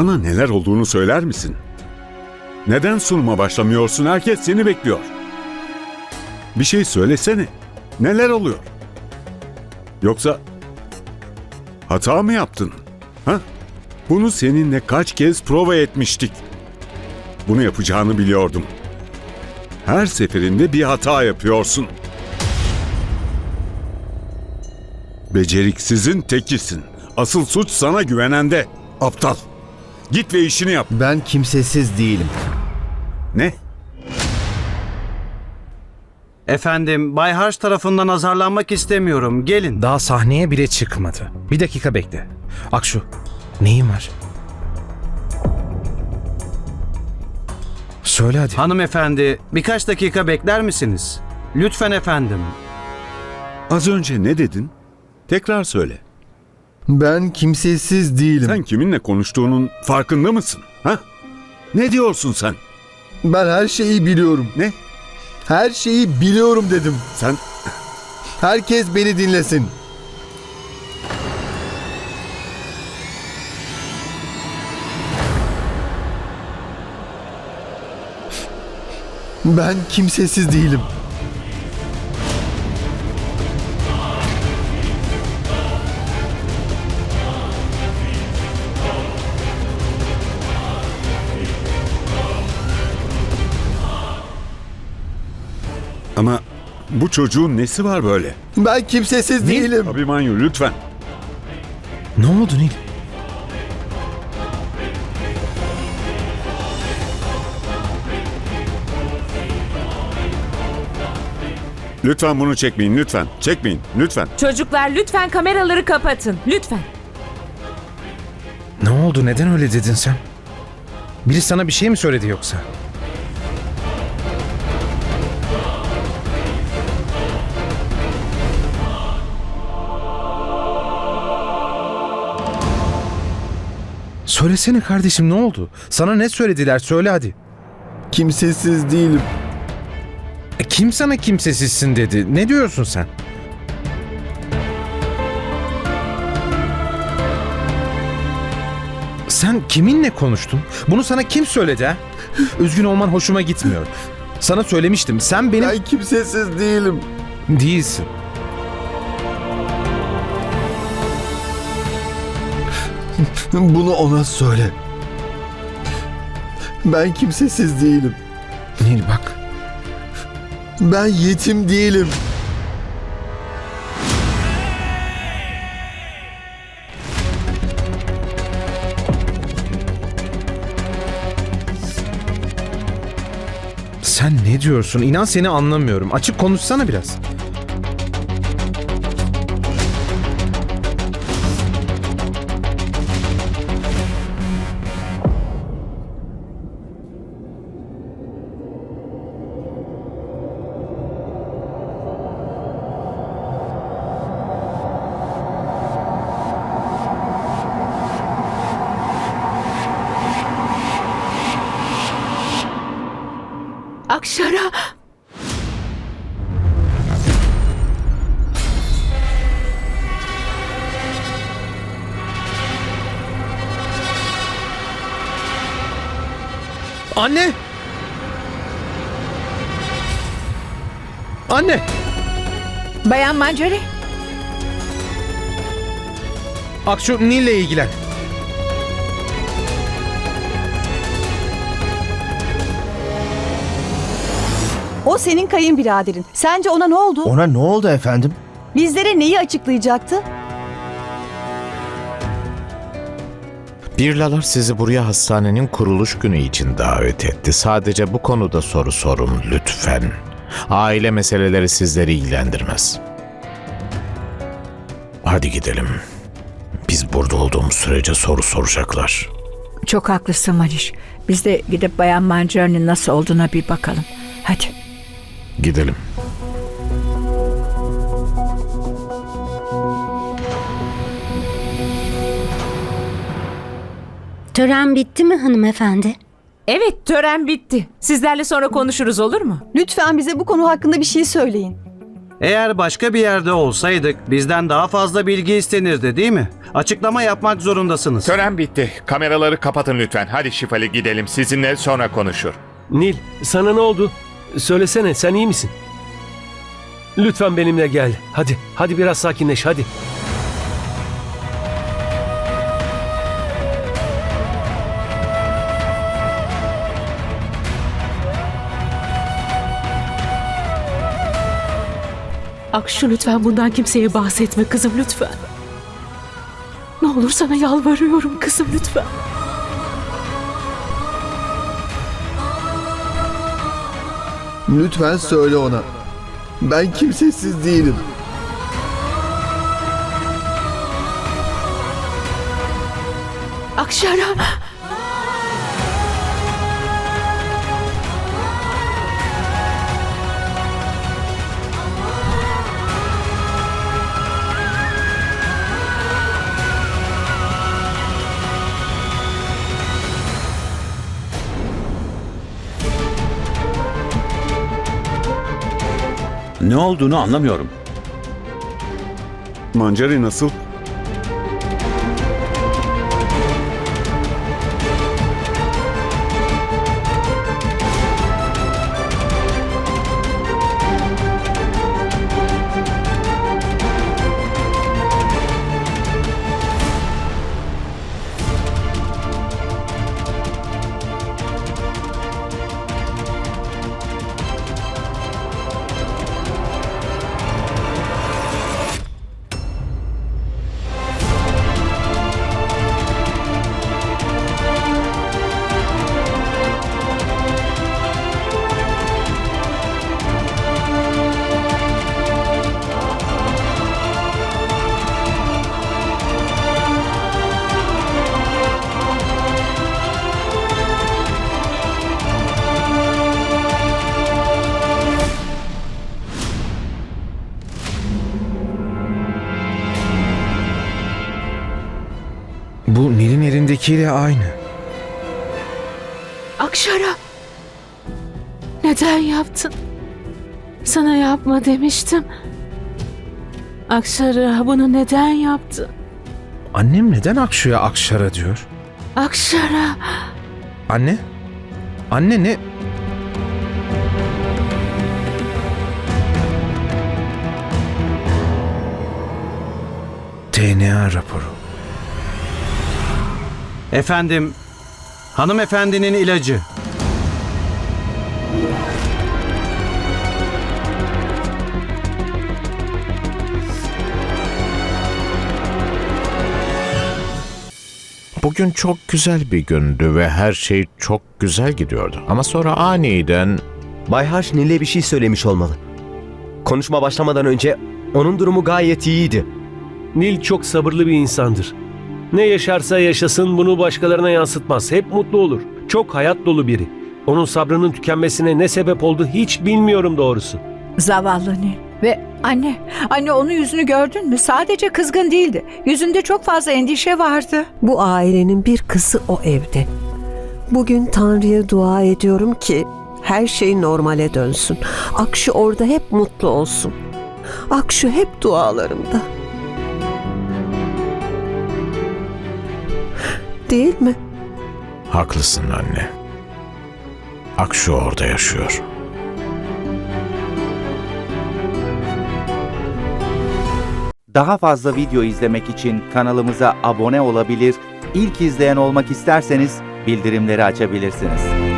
Bana neler olduğunu söyler misin? Neden sunuma başlamıyorsun? Herkes seni bekliyor. Bir şey söylesene. Neler oluyor? Yoksa hata mı yaptın? Ha? Bunu seninle kaç kez prova etmiştik. Bunu yapacağını biliyordum. Her seferinde bir hata yapıyorsun. Beceriksizin tekisin. Asıl suç sana güvenende. Aptal. Git ve işini yap. Ben kimsesiz değilim. Ne? Efendim, Bay Harş tarafından azarlanmak istemiyorum. Gelin. Daha sahneye bile çıkmadı. Bir dakika bekle. Akşu, neyin var? Söyle hadi. Hanımefendi, birkaç dakika bekler misiniz? Lütfen efendim. Az önce ne dedin? Tekrar söyle. Ben kimsesiz değilim. Sen kiminle konuştuğunun farkında mısın? Ha? Ne diyorsun sen? Ben her şeyi biliyorum. Ne? Her şeyi biliyorum dedim. Sen Herkes beni dinlesin. Ben kimsesiz değilim. Ama bu çocuğun nesi var böyle? Ben kimsesiz değilim. Abimanyu lütfen. Ne oldu Nil? Lütfen bunu çekmeyin lütfen. Çekmeyin lütfen. Çocuklar lütfen kameraları kapatın. Lütfen. Ne oldu? Neden öyle dedin sen? Biri sana bir şey mi söyledi yoksa? Söylesene kardeşim ne oldu? Sana ne söylediler? Söyle hadi. Kimsesiz değilim. E, kim sana kimsesizsin dedi? Ne diyorsun sen? Sen kiminle konuştun? Bunu sana kim söyledi ha? Üzgün olman hoşuma gitmiyor. Sana söylemiştim. Sen benim Ben kimsesiz değilim. değilsin. Bunu ona söyle. Ben kimsesiz değilim. Nil bak. Ben yetim değilim. Sen ne diyorsun? İnan seni anlamıyorum. Açık konuşsana biraz. Akşara. Anne! Anne! Bayan Mancari. Akşu Nil'le ilgilen. O senin kayınbiraderin. Sence ona ne oldu? Ona ne oldu efendim? Bizlere neyi açıklayacaktı? Birlalar sizi buraya hastanenin kuruluş günü için davet etti. Sadece bu konuda soru sorun lütfen. Aile meseleleri sizleri ilgilendirmez. Hadi gidelim. Biz burada olduğumuz sürece soru soracaklar. Çok haklısın Maniş. Biz de gidip Bayan Mancari'nin nasıl olduğuna bir bakalım. Hadi. Gidelim. Tören bitti mi hanımefendi? Evet tören bitti. Sizlerle sonra konuşuruz olur mu? Lütfen bize bu konu hakkında bir şey söyleyin. Eğer başka bir yerde olsaydık bizden daha fazla bilgi istenirdi değil mi? Açıklama yapmak zorundasınız. Tören bitti. Kameraları kapatın lütfen. Hadi Şifali gidelim. Sizinle sonra konuşur. Nil, sana ne oldu? Söylesene, sen iyi misin? Lütfen benimle gel. Hadi, hadi biraz sakinleş, hadi. Akşu lütfen bundan kimseye bahsetme kızım lütfen. Ne olur sana yalvarıyorum kızım lütfen. Lütfen söyle ona. Ben kimsesiz değilim. Akşara. Ne olduğunu anlamıyorum. Mancari nasıl? Elindekiyle aynı. Akşara. Neden yaptın? Sana yapma demiştim. Akşara bunu neden yaptın? Annem neden Akşu'ya Akşar'a diyor? Akşara. Anne? Anne ne? DNA raporu. Efendim, hanımefendinin ilacı. Bugün çok güzel bir gündü ve her şey çok güzel gidiyordu. Ama sonra aniden Bay Harş Nil'e bir şey söylemiş olmalı. Konuşma başlamadan önce onun durumu gayet iyiydi. Nil çok sabırlı bir insandır. Ne yaşarsa yaşasın bunu başkalarına yansıtmaz. Hep mutlu olur. Çok hayat dolu biri. Onun sabrının tükenmesine ne sebep oldu hiç bilmiyorum doğrusu. Zavallı Nil. Ve anne, anne onun yüzünü gördün mü? Sadece kızgın değildi. Yüzünde çok fazla endişe vardı. Bu ailenin bir kızı o evde. Bugün Tanrı'ya dua ediyorum ki her şey normale dönsün. Akşu orada hep mutlu olsun. Akşu hep dualarımda. Değil mi? haklısın anne. Akşu orada yaşıyor. Daha fazla video izlemek için kanalımıza abone olabilir, ilk izleyen olmak isterseniz bildirimleri açabilirsiniz.